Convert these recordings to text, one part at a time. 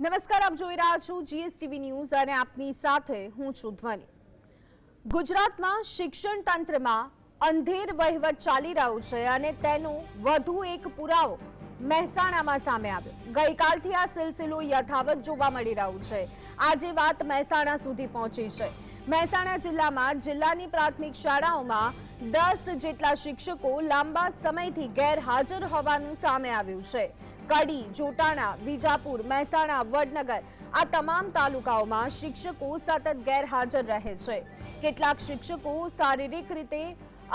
નમસ્કાર, આપ જોઈ રહ્યા છો જીએસટીવી ન્યૂઝ અને આપની સાથે હું છું ધ્વનિ. ગુજરાતમાં શિક્ષણ તંત્રમાં અંધેર વહીવટ ચાલી રહ્યો છે અને તેનો વધુ એક પુરાવો મહેસાણામાં સામે આવ્યો. ગઈકાલથી આ સિલસિલો યથાવત જોવા મળી રહ્યો છે. આજે વાત મહેસાણા સુધી પહોંચી છે. મહેસાણા જિલ્લામાં જિલ્લાની પ્રાથમિક શાળાઓમાં દસ જેટલા શિક્ષકો લાંબા સમયથી ગેરહાજર હોવાનું સામે આવ્યું છે. કડી, જોટાણા, વિજાપુર, મહેસાણા, વડનગર આ તમામ તાલુકાઓમાં શિક્ષકો સતત ગેરહાજર રહે છે. કેટલાક શિક્ષકો શારીરિક રીતે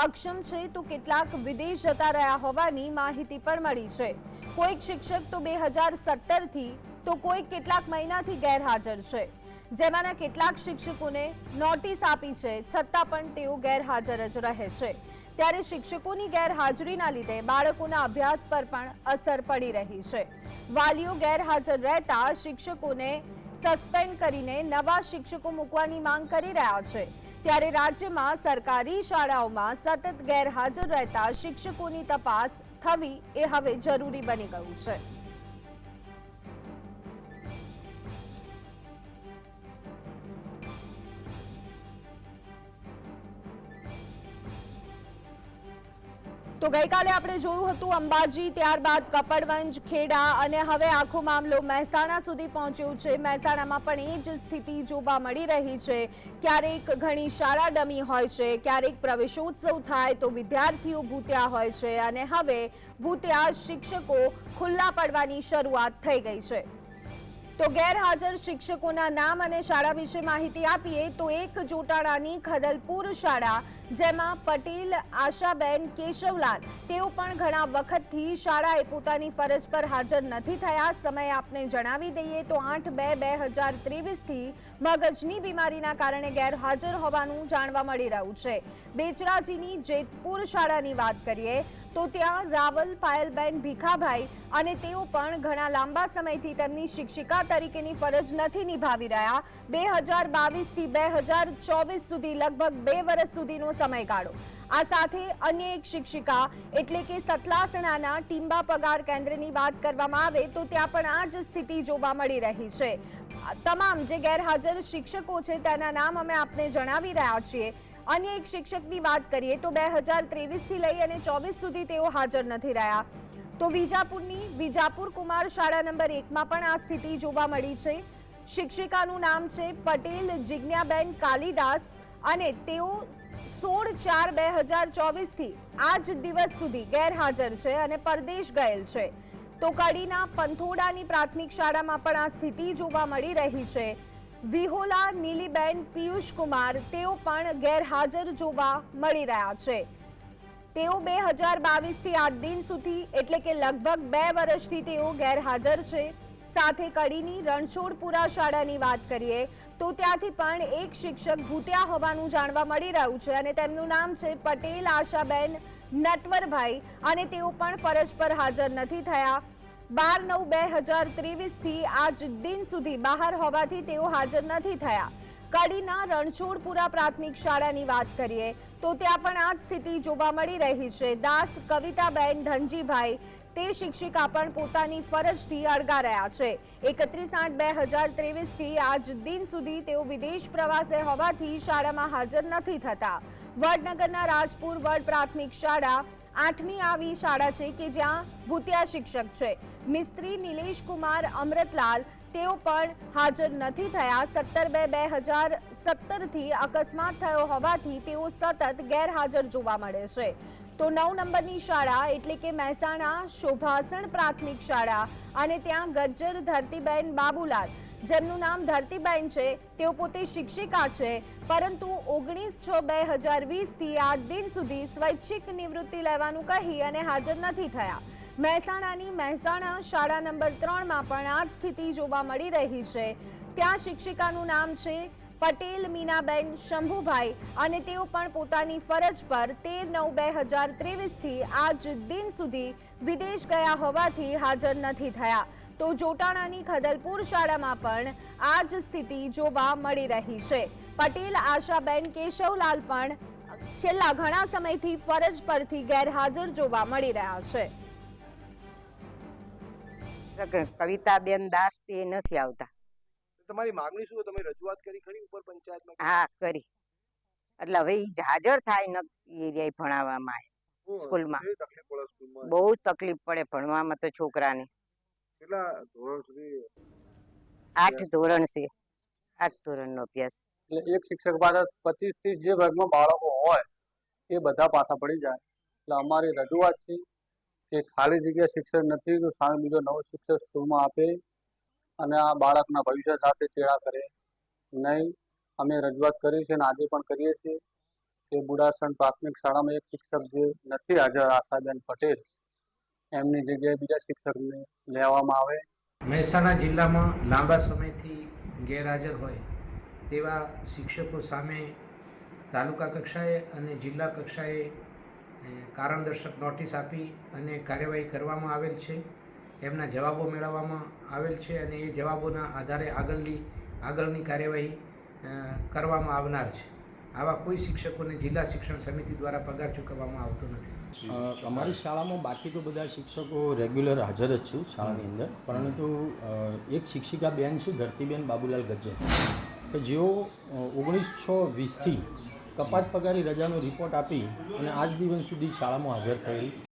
અક્ષમ છે તો કેટલાક વિદેશ જતા રહ્યા હોવાની માહિતી પણ મળી છે. કોઈક શિક્ષક તો બે હજાર સત્તરથી તો કોઈક કેટલાક મહિનાથી ગેરહાજર છે. જેમાંના કેટલાક શિક્ષકોને નોટિસ આપી છે, છતાં પણ તેઓ ગેરહાજર જ રહે છે. ત્યારે શિક્ષકોની ગેરહાજરીના લીધે બાળકોના અભ્યાસ પર પણ અસર પડી રહી છે. વાલીઓ ગેરહાજર રહેતા શિક્ષકોને સસ્પેન્ડ કરીને નવા શિક્ષકો મૂકવાની માંગ કરી રહ્યા છે. ત્યારે રાજ્યમાં સરકારી શાળાઓમાં સતત ગેરહાજર રહેતા શિક્ષકોની તપાસ થવી એ હવે જરૂરી બની ગયું છે. તો ગઈકાલે આપણે જોયું હતું અંબાજી, ત્યારબાદ કપડવંજ, ખેડા અને હવે આખો મામલો મહેસાણા સુધી પહોંચ્યો છે. મહેસાણામાં પણ એ જ સ્થિતિ જોવા મળી રહી છે. ક્યારેક ઘણી શાળા ડમી હોય છે, ક્યારેક પ્રવેશોત્સવ થાય તો વિદ્યાર્થીઓ ભૂત્યા હોય છે અને હવે ભૂત્યા શિક્ષકો ખુલ્લા પડવાની શરૂઆત થઈ ગઈ છે. તો ગેરહાજર શિક્ષકોના નામ અને શાળા વિશે માહિતી આપીએ તો એક જોટાળાની ખદલપુર શાળા, જેમાં પટેલ, આશાબેન, કેશવલાલ, તેઓ પણ ઘણા વખતથી શાળાએ પોતાની ફરજ પર હાજર નથી થયા. સમય આપને જણાવી દઈએ તો આઠ બે બે હજાર ત્રેવીસથી મગજની બીમારીના કારણે ગેરહાજર હોવાનું જાણવા મળી રહ્યું છે. બેચરાજીની જેતપુર શાળાની વાત કરીએ તો ત્યાં રાવલ, પાયલબેન, ભીખાભાઈ અને તેઓ પણ ઘણા લાંબા સમયથી તેમની શિક્ષિકા તરીકેની ફરજ નથી નિભાવી રહ્યા. બે હજાર બાવીસથી બે હજાર ચોવીસ સુધી લગભગ બે વર્ષ સુધીનો સમયગાળો આ સાથે અન્ય એક શિક્ષિકા, એટલે કે સતલાસણાના ટીમ્બા પગાર કેન્દ્રની વાત કરવામાં આવે તો ત્યાં પણ આ જ સ્થિતિ જોવા મળી રહી છે. તમામ જે ગેરહાજર શિક્ષકો છે તેના નામ અમે આપને જણાવી રહ્યા છીએ. અન્ય એક શિક્ષકની વાત કરીએ તો બે હજાર ત્રેવીસથી લઈ અને ચોવીસ સુધી તેઓ હાજર નથી રહ્યા. તો વિજાપુરની વિજાપુર કુમાર શાળા નંબર એકમાં પણ આ સ્થિતિ જોવા મળી છે. શિક્ષિકાનું નામ છે પટેલ જિજ્ઞાબેન કાલિદાસ અને તેઓ સોળ ચાર બે હજાર ચોવીસથી આજ દિવસ સુધી ગેરહાજર છે અને પરદેશ ગયેલ છે. તો કડીના પંથોડાની પ્રાથમિક શાળામાં પણ આ સ્થિતિ જોવા મળી રહી છે. વિહોલા નીલીબેન પિયુષ કુમાર તેઓ પણ ગેરહાજર જોવા મળી રહ્યા છે. તેઓ બે હજાર બાવીસથી આજ દિન સુધી, એટલે કે લગભગ બે વર્ષથી તેઓ ગેરહાજર છે. સાથે કડીની રણછોડપુરા શાળાની વાત કરીએ, તો ત્યાંથી પણ એક શિક્ષક ભૂત્યા હોવાનું જાણવા મળી રહ્યું છે અને તેમનું નામ છે પટેલ આશાબેન નટવરભાઈ અને તેઓ પણ ફરજ પર હાજર નથી થયા. બાર નવ બે હજાર ત્રેવીસથી આજ દિન સુધી બહાર હોવાથી તેઓ હાજર નથી થયા. કડીના રણછોડપુરા પ્રાથમિક શાળાની વાત કરીએ તો ત્યાં પણ આ સ્થિતિ જોવા મળી રહી છે. દાસ કવિતાબેન ધનજીભાઈ, તે શિક્ષિકા પણ પોતાની ફરજથી અળગા રહ્યા છે. એકત્રીસ આઠ બે હજાર ત્રેવીસથી આજ દિન સુધી તેઓ વિદેશ પ્રવાસે હોવાથી શાળામાં હાજર નથી થતા. વડનગરના રાજપુર વડ પ્રાથમિક શાળા આઠમી આવી શાળા છે કે જ્યાં ભૂતિયા શિક્ષક છે. મિસ્ત્રી નિલેશ કુમાર અમૃતલાલ તેઓ પણ હાજર નથી થયા. સત્તર બે બે હજાર સત્તરથી અકસ્માત થયો હોવાથી તેઓ સતત ગેરહાજર જોવા મળે છે. તો નવ નંબરની શાળા એટલે કે મહેસાણા શોભાસણ પ્રાથમિક શાળા અને ત્યાં ગજ્જર ધરતીબેન બાબુલાલ, જેમનું નામ ધરતીબેન છે, તેઓ પોતે શિક્ષિકા છે, પરંતુ ઓગણીસ છ બે હજાર વીસથી આ દિન સુધી સ્વૈચ્છિક નિવૃત્તિ લેવાનું કહી અને હાજર નથી થયા. મહેસાણાની મહેસાણા શાળા નંબર ત્રણમાં પણ આ જ સ્થિતિ જોવા મળી રહી છે. ત્યાં શિક્ષિકાનું નામ છે પટેલ મીનાબેન શંભુભાઈ અને તેઓ પણ પોતાની ફરજ પર તેર નવ બે હજાર ત્રેવીસથી આજ દિન સુધી વિદેશ ગયા હોવાથી હાજર નથી થયા. તો જોટાણાની ખદલપુર શાળામાં પણ આ જ સ્થિતિ જોવા મળી રહી છે. પટેલ, આશાબેન, કેશવલાલ પણ છેલ્લા ઘણા સમયથી ફરજ પરથી ગેરહાજર જોવા મળી રહ્યા છે. કવિતાબેન દાસ તે નથી આવતા. તમારી માંગણી શું તમે રજૂઆત કરી ખરી ઉપર પંચાયતમાં? હા કરી. એટલે હવે હાજર થાય ન એ ભણાવવામાં આવે. સ્કૂલમાં. બહુ તકલીફ પડે ભણવામાં તો છોકરાને. કેટલા ધોરણ સુધી આઠ ધોરણ છે. આઠ ધોરણનો અભ્યાસ. એટલે એક શિક્ષક પાસે પચીસ ત્રીસ જે વર્ગમાં બાળકો હોય એ બધા પાછા પડી જાય. એટલે અમારી રજૂઆત છે કે ખાલી જગ્યા શિક્ષક નથી, તો સામે બીજો નવો શિક્ષક સ્કૂલમાં આપે અને આ બાળકના ભવિષ્ય સાથે ચેડા કરે. નહીં, અમે રજૂઆત કરી છે અને આજે પણ કરીએ છીએ કે બુડાસણ પ્રાથમિક શાળામાં એક શિક્ષક જે નથી હાજર, આશાબેન પટેલ, એમની જગ્યાએ બીજા શિક્ષકને લેવામાં આવે. મહેસાણા જિલ્લામાં લાંબા સમયથી ગેરહાજર હોય તેવા શિક્ષકો સામે તાલુકા કક્ષાએ અને જિલ્લા કક્ષાએ કારણદર્શક નોટિસ આપી અને કાર્યવાહી કરવામાં આવેલ છે. એમના જવાબો મેળવવામાં આવેલ છે અને એ જવાબોના આધારે આગળની આગળની કાર્યવાહી કરવામાં આવનાર છે. આવા કોઈ શિક્ષકોને જિલ્લા શિક્ષણ સમિતિ દ્વારા પગાર ચૂકવવામાં આવતો નથી. અમારી શાળામાં બાકી તો બધા શિક્ષકો રેગ્યુલર હાજર જ છે શાળાની અંદર. પરંતુ એક શિક્ષિકા બેન છે, ધરતીબેન બાબુલાલ ગજ્જર કે જેઓ ઓગણીસ વીસથી કપાત પગારી રજાનો રિપોર્ટ આપી અને આજ દિવસ સુધી શાળામાં હાજર થયેલ